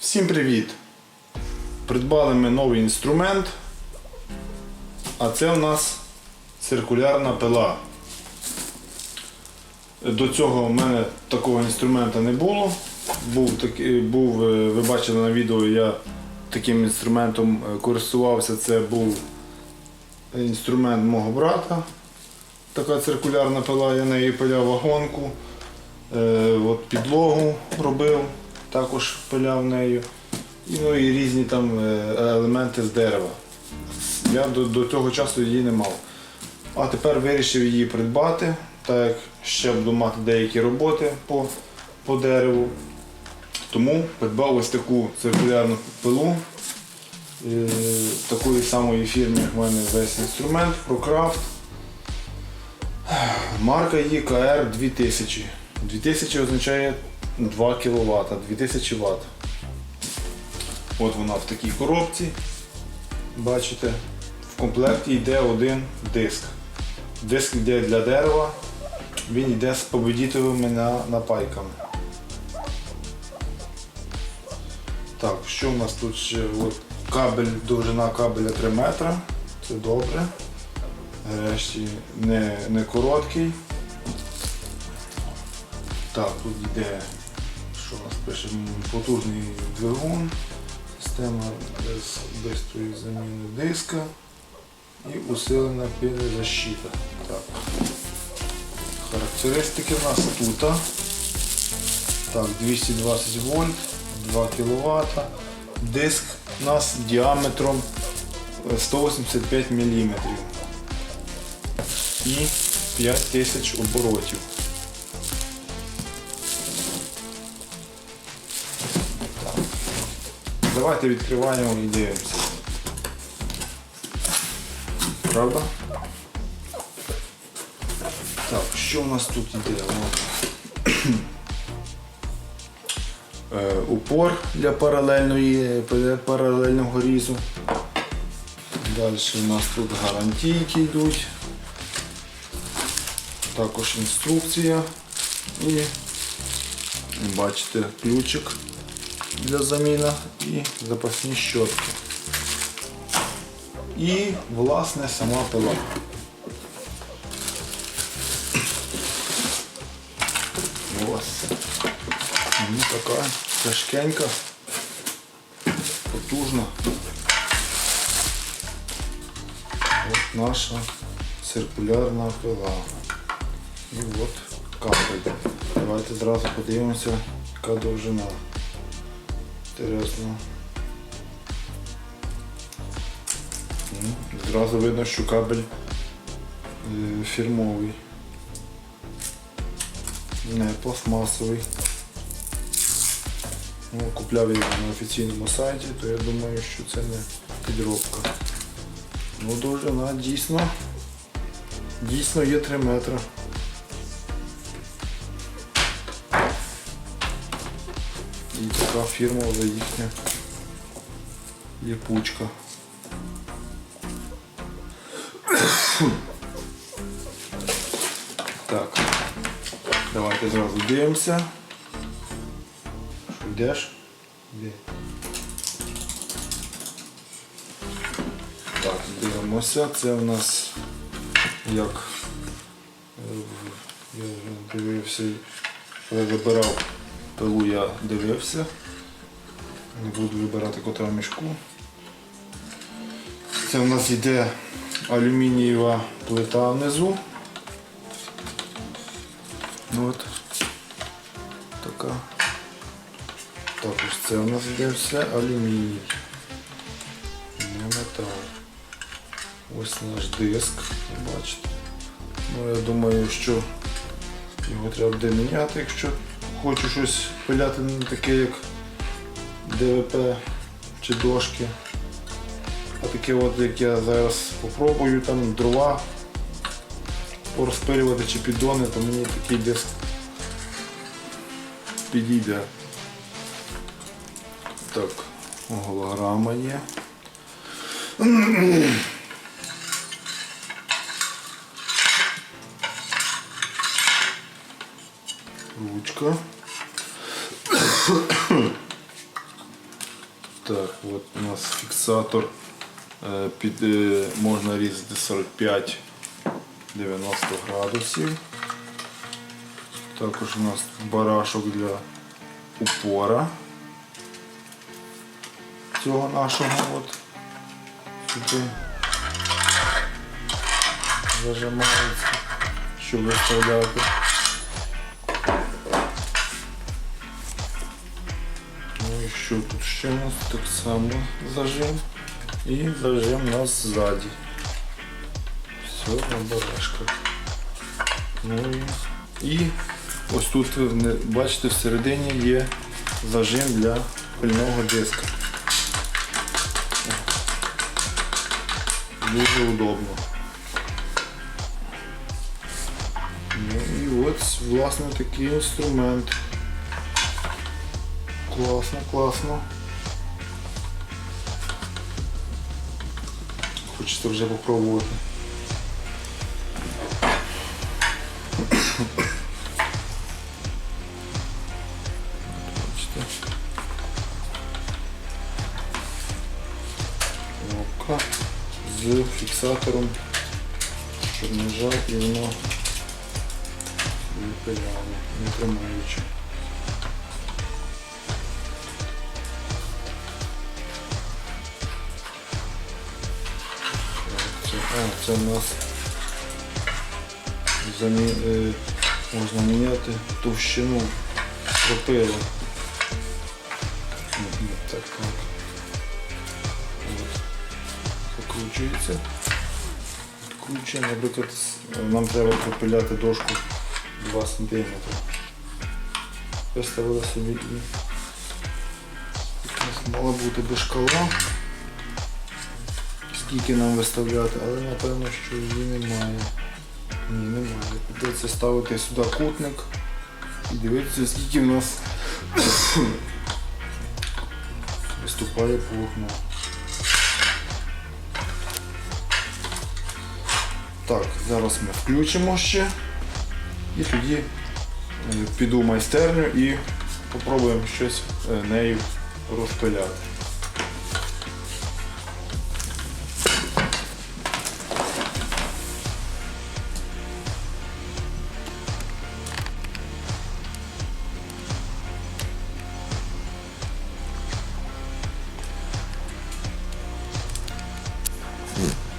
Всім привіт! Придбали ми новий інструмент, а це у нас циркулярна пила. До цього в мене такого інструмента не було. Був, був, е, ви бачили на відео, я таким інструментом е, користувався. Це був інструмент мого брата. Така циркулярна пила, я нею пиляв вагонку, е, підлогу робив, також пиляв нею. І, ну, і різні там е, елементи з дерева. Я до, до того часу її не мав. А тепер вирішив її придбати, так як ще буду мати деякі роботи по, по дереву. Тому придбав ось таку циркулярну пилу. Е, такої самої фірми, як в мене весь інструмент ProCraft. Марка її КР 2000. 2000 означає 2 кВт, 2000 Вт. От вона в такій коробці. Бачите, в комплекті йде один диск. Диск йде для дерева, він йде з победітовими напайками. Так, що у нас тут ще? От кабель, довжина кабеля 3 метра. Це добре. Решті не, не короткий. Так, тут йде, що у нас пише, потужний двигун, система з бистрої заміни диска і усилена пилезащита. Так. Характеристики в нас тут. Так, 220 вольт, 2 кВт. Диск у нас діаметром е, 185 мм і 5000 оборотів. Давайте відкриваємо і дивимося. Правда? Так, що у нас тут іде? Е, Упор для паралельної, паралельного різу. Далі у нас тут гарантійки йдуть. Також інструкція і бачите ключик для заміни і запасні щотки. І власне сама пила. Ось. Така тяжкенька, потужна. От наша циркулярна пила. І от кабель. Давайте зразу подивимося, яка довжина. Інтересно. Зразу видно, що кабель е, фірмовий. Не пластмасовий. Ну, купляв його на офіційному сайті, то я думаю, що це не підробка. Ну, довжина дійсно, дійсно є 3 метри. Фірма вже їхня ліпучка. Так, давайте зразу дивимося. Що йдеш? Де? Так, дивимося. Це у нас як е, я вже дивився, коли вибирав пилу, я дивився. Не буду вибирати кота в мішку. Це у нас йде алюмінієва плита внизу. Ну от така. Також це у нас йде все алюміній. Не метал. Ось наш диск, бачите. Ну я думаю, що його треба буде міняти, якщо хочу щось пиляти не таке, як ДВП чи дошки. А таке от, як я зараз попробую там дрова порозпилювати чи піддони, то мені такий диск підійде. Так, голограма є. Ручка. Так, от у нас фіксатор е, під, е, можна різати 45-90 градусів. Також у нас барашок для упора цього нашого от сюди зажимається, щоб виставляти. Що тут ще у нас так само зажим. І зажим у нас ззаді. Все на барашках. Ну і, і ось тут, не- бачите, всередині є зажим для пильного диска. Дуже удобно. Ну і ось власне такий інструмент. Класно, класно. Хочеться вже попробувати. Кнопка з фіксатором, щоб нажав і воно випиляло, не тримаючи. А, це у нас замі, е, можна міняти товщину пропила. Так, так. От. Закручується. Відкручуємо, наприклад, нам треба пропиляти дошку 2 см. Виставили собі і мала бути би шкала. Скільки нам виставляти, але напевно, що її немає. Ні, немає. Придеться ставити сюди кутник і дивитися, скільки в нас виступає полотно. Так, зараз ми включимо ще і тоді е, піду в майстерню і попробуємо щось е, нею розпиляти. Так,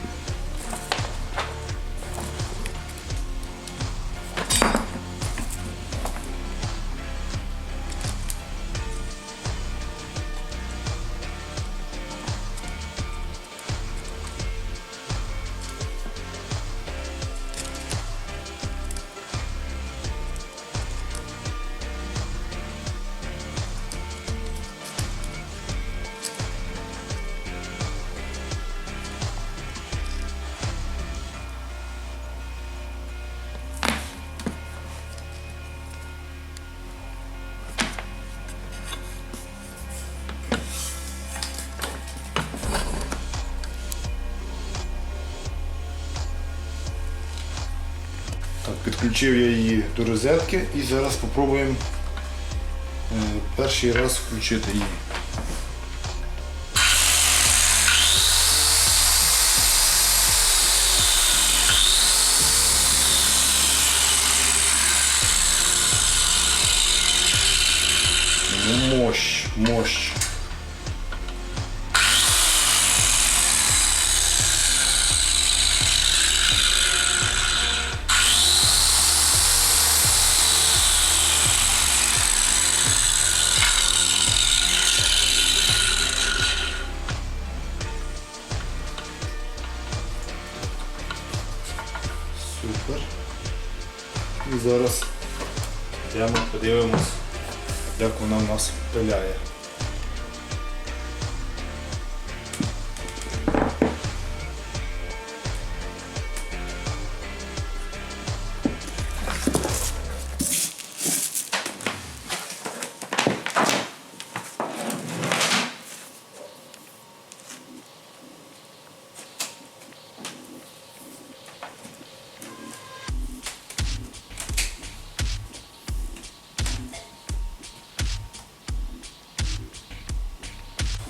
підключив я її до розетки і зараз спробуємо е, перший раз включити її. Зараз прямо подивимось, як вона в нас пиляє.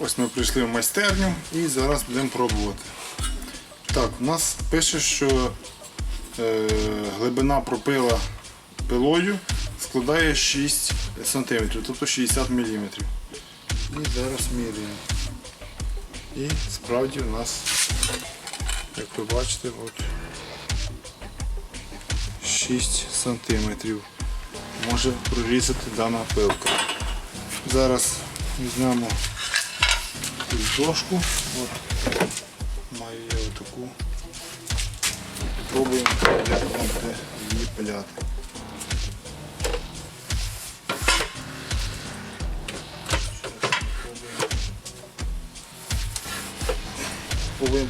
Ось ми прийшли в майстерню і зараз будемо пробувати. Так, у нас пише, що е, глибина пропила пилою складає 6 см, тобто 60 мм. І зараз міряємо. І справді у нас, як ви бачите, от 6 см може прорізати дана пилка. Зараз візьмемо дошку. От. Маю я отаку. Пробуємо, як вона буде її пиляти.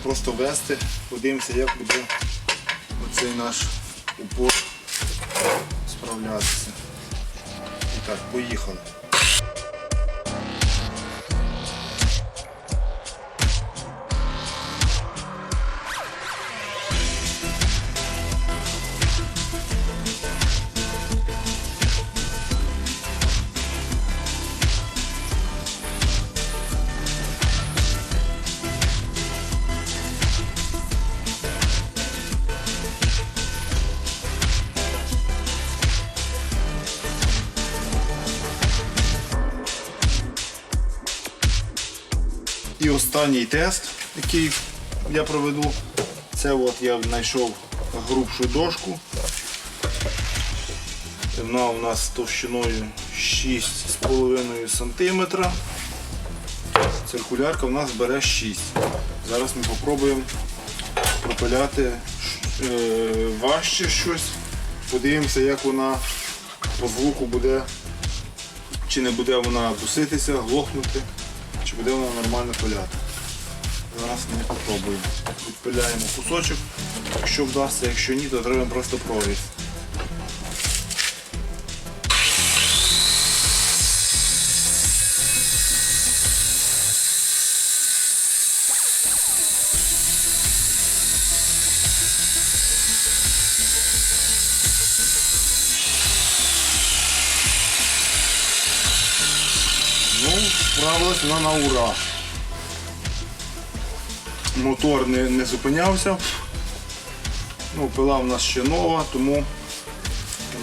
Просто вести, подивимося, як буде оцей наш упор справлятися. І так, поїхали. Останній тест, який я проведу, це от я знайшов грубшу дошку. Вона у нас товщиною 6,5 см. Циркулярка у нас бере 6. Зараз ми спробуємо пропиляти е, важче щось. Подивимося, як вона по звуку буде, чи не буде вона дуситися, глохнути, чи буде воно нормально пиляти. Зараз ми спробуємо. Відпиляємо кусочок, якщо вдасться, якщо ні, то треба просто проріз. Вона на ура. Мотор не, не зупинявся. Ну, пила в нас ще нова, тому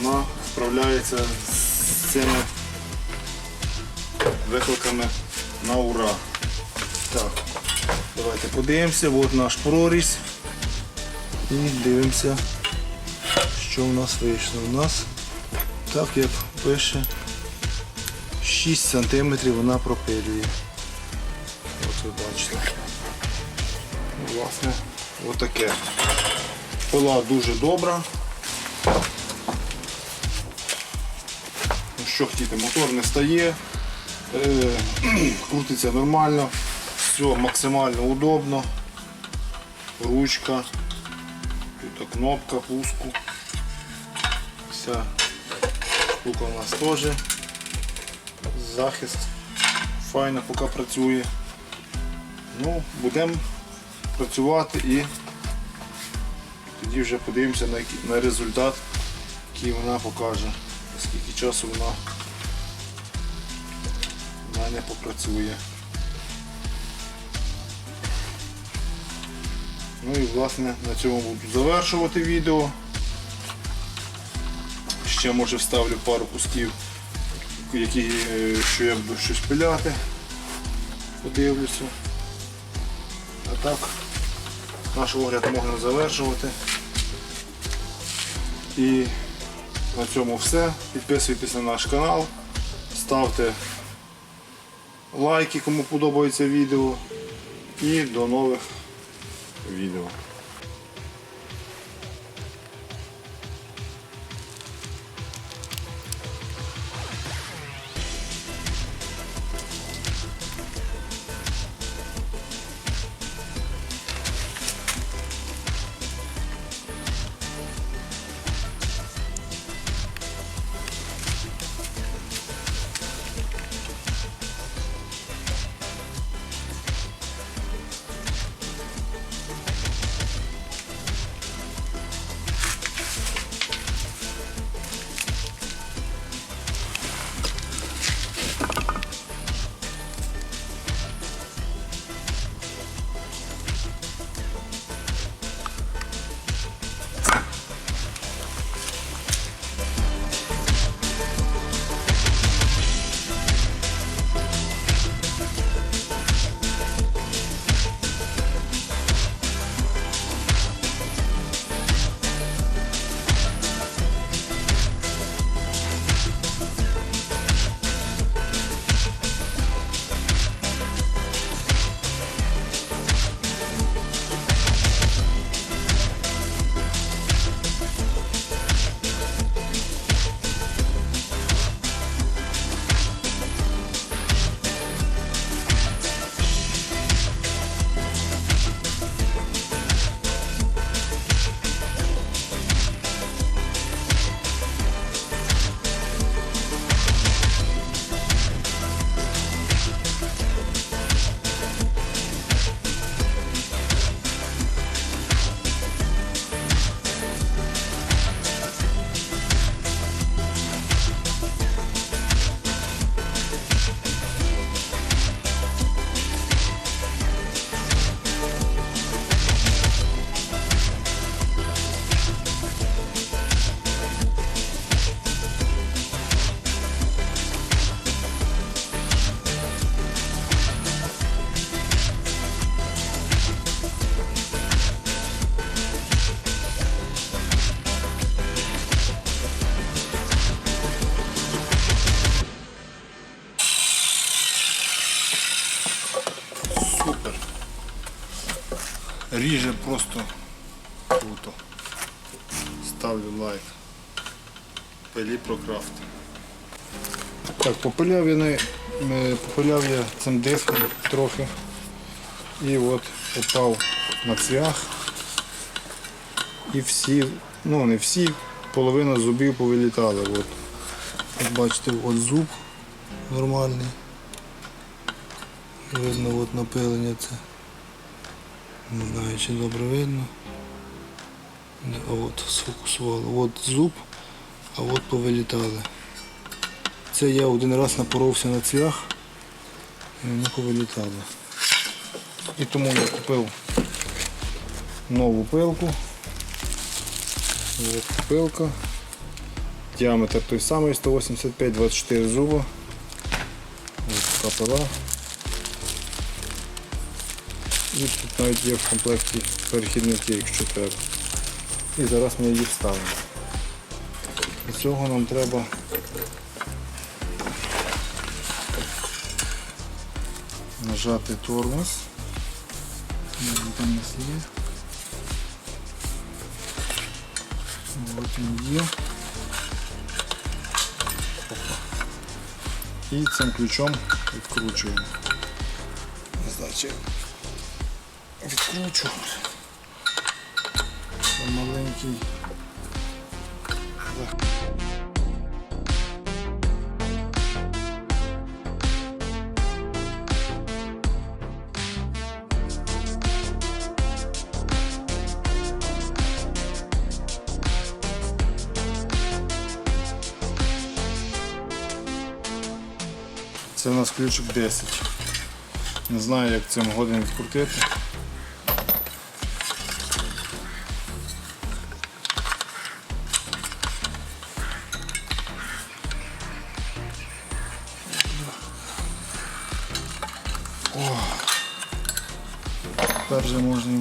вона справляється з цими викликами на ура. Так, давайте подивимося, от наш прорізь. І дивимося, що в нас вийшло. У нас, так як пише, 6 см вона пропилює. От ви бачите. Власне, отаке. Пила дуже добра. Ну, що хотіти, мотор не стає, е, крутиться нормально, все максимально удобно. Ручка, тут кнопка пуску. Вся штука у нас теж захист файно поки працює. Ну, будемо працювати і тоді вже подивимося на, на результат, який вона покаже, скільки часу вона в мене попрацює. Ну і власне на цьому буду завершувати відео. Ще може вставлю пару кусків які, е, що я буду щось пиляти, подивлюся. А так, наш огляд можна завершувати. І на цьому все. Підписуйтесь на наш канал, ставте лайки, кому подобається відео. І до нових відео. Пилі про крафт. Так, попиляв я, не, попиляв я цим диском трохи. І от попав на цвях. І всі, ну не всі, половина зубів повилітали. От. От бачите, от зуб нормальний. Видно от напилення це. Не знаю, чи добре видно. А от сфокусувало. От зуб, а от повилітали. Це я один раз напоровся на цвях і вони повилітали. І тому я купив нову пилку. От пилка. Діаметр той самий 185-24 зуба. Ось така пила. І тут навіть є в комплекті перехідники, якщо треба. І зараз ми її вставимо. Для цього нам треба нажати тормоз. Він там у нас є. От він є. І цим ключом відкручуємо. Значить, відкручу. Це маленький. Це у нас ключик 10. Не знаю, як цим годин відкрутити. Вже можна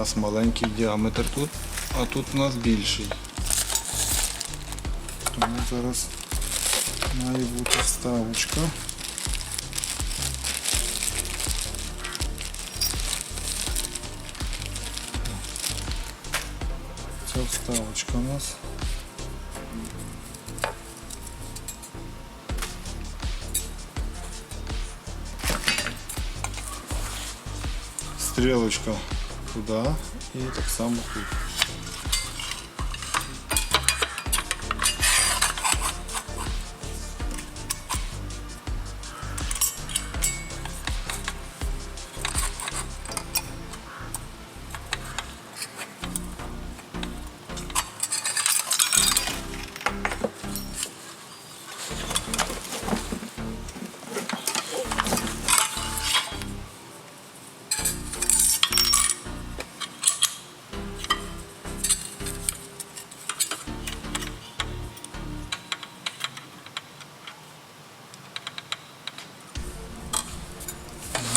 нас маленький діаметр тут, а тут у нас більший. Тому зараз має бути вставочка. Ця вставочка у нас. Стрілочка туди і так само тут.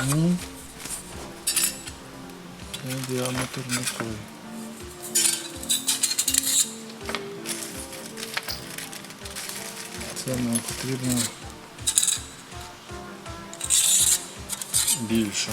Ну, це діаметр не той. Це нам потрібно більше.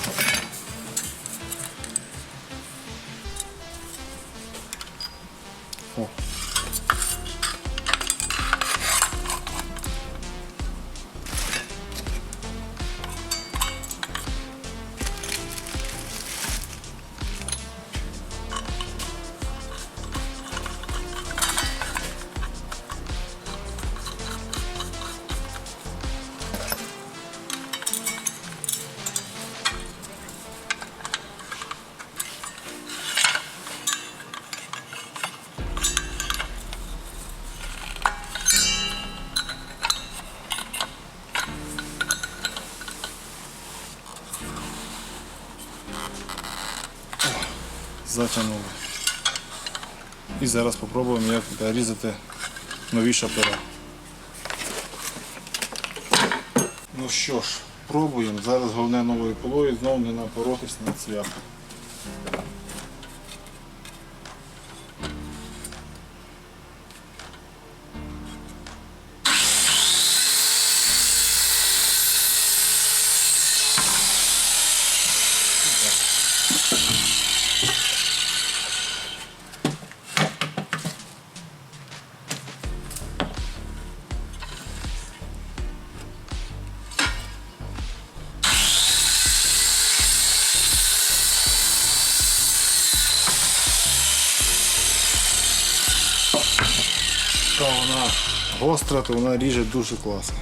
Затягнули. І зараз спробуємо, як різати нові шапира. Ну що ж, пробуємо. Зараз головне новою полою знову не напоротись на цвях. Гостра, то вона ріже дуже класно.